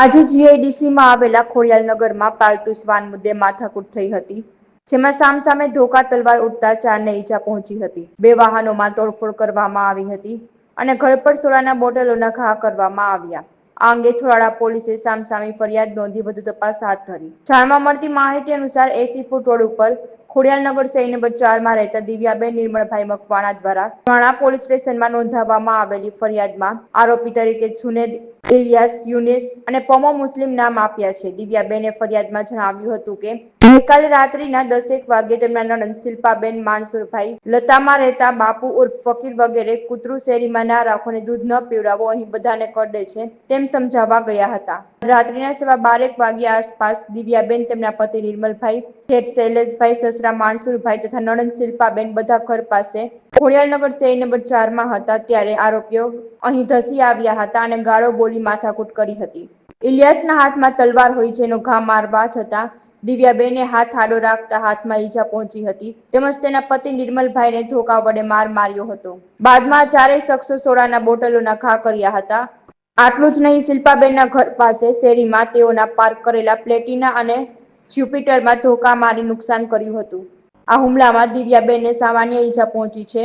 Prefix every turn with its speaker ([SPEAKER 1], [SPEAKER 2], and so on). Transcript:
[SPEAKER 1] આજે જીઆઈડીસીમાં આવેલા ખોડિયાલનગરમાં પાલતુ શ્વાન મુદ્દે માથાકૂટ થઈ હતી, જેમાં સામસામે ધોકા, તલવાર ઉઠતા ચારને ઈજા પહોંચી હતી. બે વાહનોમાં તોડફોડ કરવામાં આવી હતી અને ઘર પર સોડાના બોટલોના ઘા કરવામાં આવ્યા. આ અંગે થોરાડા પોલીસે સામસામી ફરિયાદ નોંધી વધુ તપાસ હાથ ધરી. જાણવા મળતી માહિતી અનુસાર એસી ફૂટ રોડ ઉપર ખોડિયાલનગર શેરી નંબર ચારમાં રહેતા દિવ્યાબેન નિર્મળભાઈ મકવાણા દ્વારા થોરાણા પોલીસ સ્ટેશનમાં નોંધાવવામાં આવેલી ફરિયાદમાં આરોપી તરીકે જુનેદ ઇલિયાસ યુનિસ અને પોમો મુસ્લિમ નામ આપ્યા છે. દિવ્યાબેને ફરિયાદમાં જણાવ્યું હતું કે, ગઈકાલે રાત્રિના દસેક વાગ્યે તેમના નણંદ શિલ્પાબેન માનસુરભાઈ લતામાં રહેતા બાપુ ઉર્ફ ફકીર વગેરે કૂતરું શેરીમાં ના રાખો દૂધ ન પીવડાવો, અહીં બધાને કરડે છે તેમ સમજાવવા ગયા હતા. રાત્રિના સવા બારેક વાગ્યા આસપાસ દિવ્યાબેન, તેમના પતિ નિર્મલભાઈ શેઠ શૈલેષભાઈ, સસરા માણસુરભાઈ તથા નણંદ શિલ્પાબેન બધા ઘર પાસે ખોડિયાલનગર શેરી નંબર ચારમાં હતા ત્યારે આરોપીઓ અહીં ધસી આવ્યા હતા અને ગાળો બોલી માથાકૂટ કરી હતી. ઇલિયાસના હાથમાં તલવાર હોય જેનો ઘા મારવા છતાં દિવ્યાબેને હાથ આડો રાખતા હાથમાં ઈજા પહોંચી હતી. તેમજ તેના પતિ નિર્મલભાઈને ધોકા વડે માર માર્યો હતો. બાદમાં ચારેય શખ્સો સોડાના બોટલોના ઘા કર્યા હતા. આટલું જ નહીં, શિલ્પાબેનના ઘર પાસે શેરીમાં તેઓના પાર્ક કરેલા પ્લેટિના અને જ્યુપિટરમાં ધોકા મારી નુકસાન કર્યું હતું. આ હુમલામાં દિવ્યાબેનને સામાન્ય ઈજા પહોંચી છે.